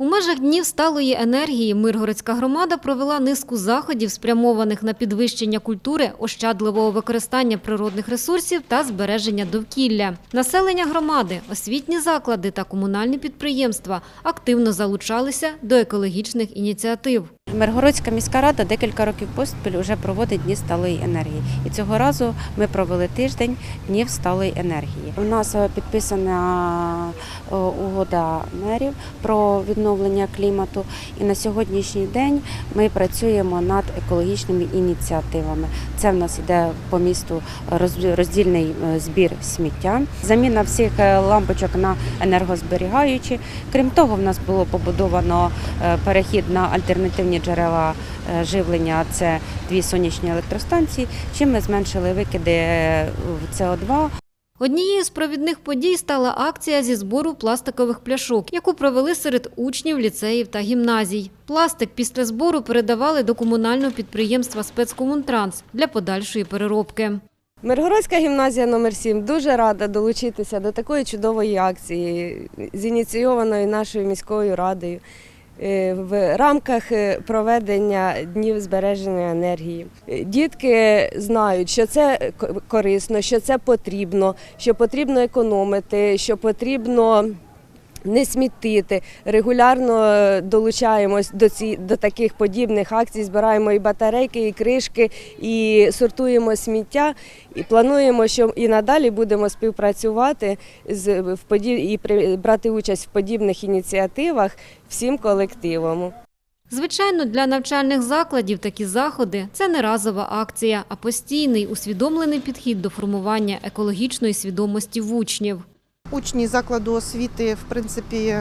У межах днів сталої енергії Миргородська громада провела низку заходів, спрямованих на підвищення культури, ощадливого використання природних ресурсів та збереження довкілля. Населення громади, освітні заклади та комунальні підприємства активно залучалися до екологічних ініціатив. Миргородська міська рада декілька років поспіль вже проводить дні сталої енергії. І цього разу ми провели тиждень днів сталої енергії. У нас е, підписана е, угода мерів про відновлення клімату. І на сьогоднішній день ми працюємо над екологічними ініціативами. Це в нас іде по місту роздільний е, збір сміття, заміна всіх лампочок на енергозберігаючі. Крім того, в нас було побудовано перехід на альтернативні джерела е, живлення. Це дві сонячні електростанції. Чим ми зменшили викиди е, в СО2 Однією з провідних подій стала акція зі збору пластикових пляшок, яку провели серед учнів ліцеїв та гімназій. Пластик після збору передавали до комунального підприємства спецкомунтранс для подальшої переробки. Миргородська гімназія номер 7 дуже рада долучитися до такої чудової акції, зініційованої нашою міською радою в рамках е, проведення днів збереження енергії. Е, Дітки знають, що це корисно, що це потрібно, що потрібно економити, що потрібно. Не смітити, регулярно е, долучаємось до ці до таких подібних акцій. Збираємо і батарейки, і кришки, і сортуємо сміття. І плануємо, що і надалі будемо співпрацювати з в подіб... і при... брати участь в подібних ініціативах всім колективом. Звичайно, для навчальних закладів такі заходи це не разова акція, а постійний усвідомлений підхід до формування екологічної свідомості в учнів. Учні закладу освіти, в принципі,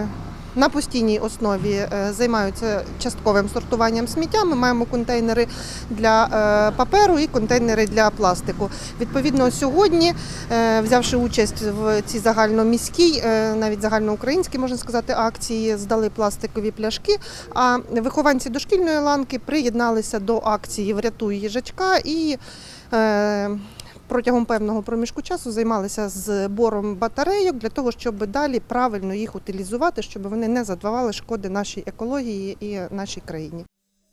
на постійній основі е, займаються частковим сортуванням сміття. Ми маємо контейнери для е, паперу і контейнери для пластику. Відповідно, сьогодні, е, взявши участь в цій загальноміській, навіть загальноукраїнській, можна сказати, акції, здали пластикові пляшки. А вихованці дошкільної ланки приєдналися до акції Врятуй їжачка і. Протягом певного проміжку часу займалися збором батарейок для того, щоб далі правильно їх утилізувати, щоб вони не завдавали шкоди нашій екології і нашій країні.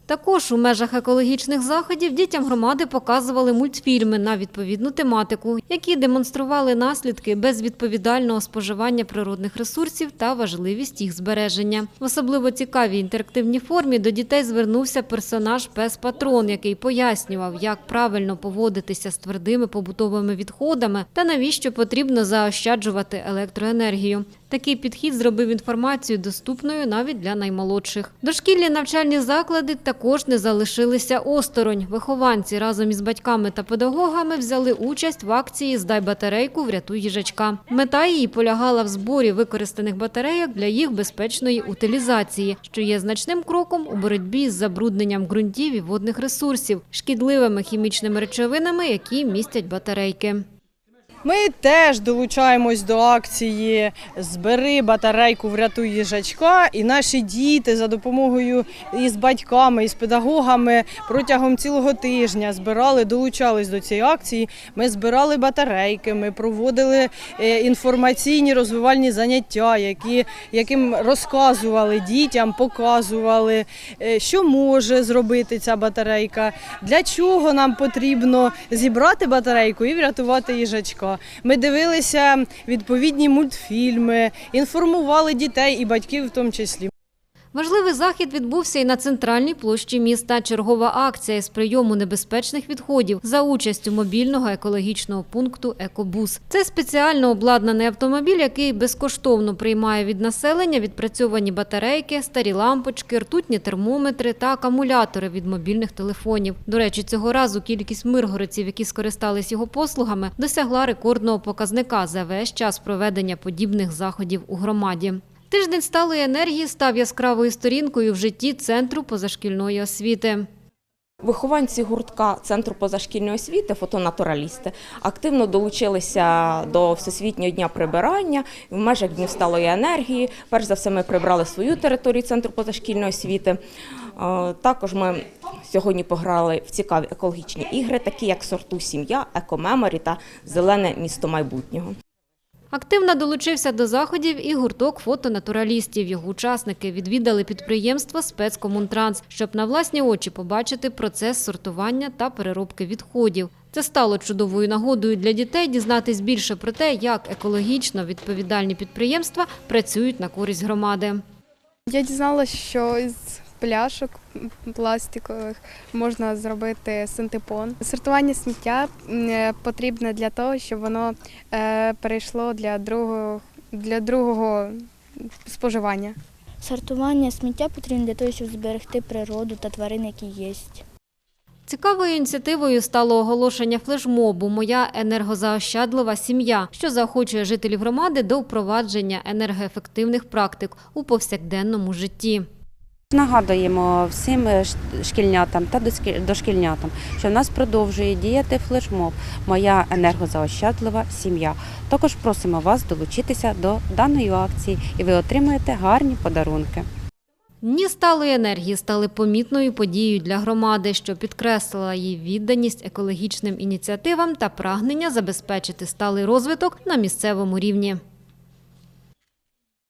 Також у межах екологічних заходів дітям громади показували мультфільми на відповідну тематику, які демонстрували наслідки безвідповідального споживання природних ресурсів та важливість їх збереження. В особливо цікавій інтерактивній формі до дітей звернувся персонаж Пес Патрон, який пояснював, як правильно поводитися з твердими побутовими відходами та навіщо потрібно заощаджувати електроенергію. Такий підхід зробив інформацію доступною навіть для наймолодших. Дошкільні навчальні заклади також не залишилися осторонь. Вихованці разом із батьками та педагогами взяли участь в акції Здай батарейку, врятуй їжачка. Мета її полягала в зборі використаних батарейок для їх безпечної утилізації, що є значним кроком у боротьбі з забрудненням ґрунтів і водних ресурсів, шкідливими хімічними речовинами, які містять батарейки. Ми теж долучаємось до акції Збери батарейку, врятуй їжачка. І наші діти за допомогою із батьками, із педагогами протягом цілого тижня збирали, долучались до цієї акції. Ми збирали батарейки, ми проводили е, інформаційні розвивальні заняття, які, яким розказували дітям, показували, е, що може зробити ця батарейка, для чого нам потрібно зібрати батарейку і врятувати їжачка. Ми дивилися відповідні мультфільми, інформували дітей і батьків в тому числі. Важливий захід відбувся і на центральній площі міста. Чергова акція з прийому небезпечних відходів за участю мобільного екологічного пункту Екобус. Це спеціально обладнаний автомобіль, який безкоштовно приймає від населення відпрацьовані батарейки, старі лампочки, ртутні термометри та акумулятори від мобільних телефонів. До речі, цього разу кількість миргородців, які скористались його послугами, досягла рекордного показника за весь час проведення подібних заходів у громаді. Тиждень сталої енергії став яскравою сторінкою в житті Центру позашкільної освіти. Вихованці гуртка Центру позашкільної освіти, фотонатуралісти, активно долучилися до Всесвітнього дня прибирання в межах Днів сталої енергії. Перш за все, ми прибрали свою територію Центру позашкільної освіти. Е, Також ми сьогодні пограли в цікаві екологічні ігри, такі як сорту сім'я, екомеморі та зелене місто майбутнього. Активно долучився до заходів і гурток фотонатуралістів. Його учасники відвідали підприємство «Спецкомунтранс», щоб на власні очі побачити процес сортування та переробки відходів. Це стало чудовою нагодою для дітей дізнатись більше про те, як екологічно відповідальні підприємства працюють на користь громади. Я дізналася, що із пляшок пластикових можна зробити синтепон. Сортування сміття е, потрібне для того, щоб воно е, перейшло для другого, для другого споживання. Сортування сміття потрібно для того, щоб зберегти природу та тварин, які є. Цікавою ініціативою стало оголошення флешмобу Моя енергозаощадлива сім'я, що заохочує жителів громади до впровадження енергоефективних практик у повсякденному житті. Нагадуємо всім е, шкільнятам та дошкільнятам, що в нас продовжує діяти флешмоб Моя енергозаощадлива сім'я. Також просимо вас долучитися до даної акції, і ви отримаєте гарні подарунки. Дні сталої енергії стали помітною подією для громади, що підкреслила її відданість екологічним ініціативам та прагнення забезпечити сталий розвиток на місцевому рівні.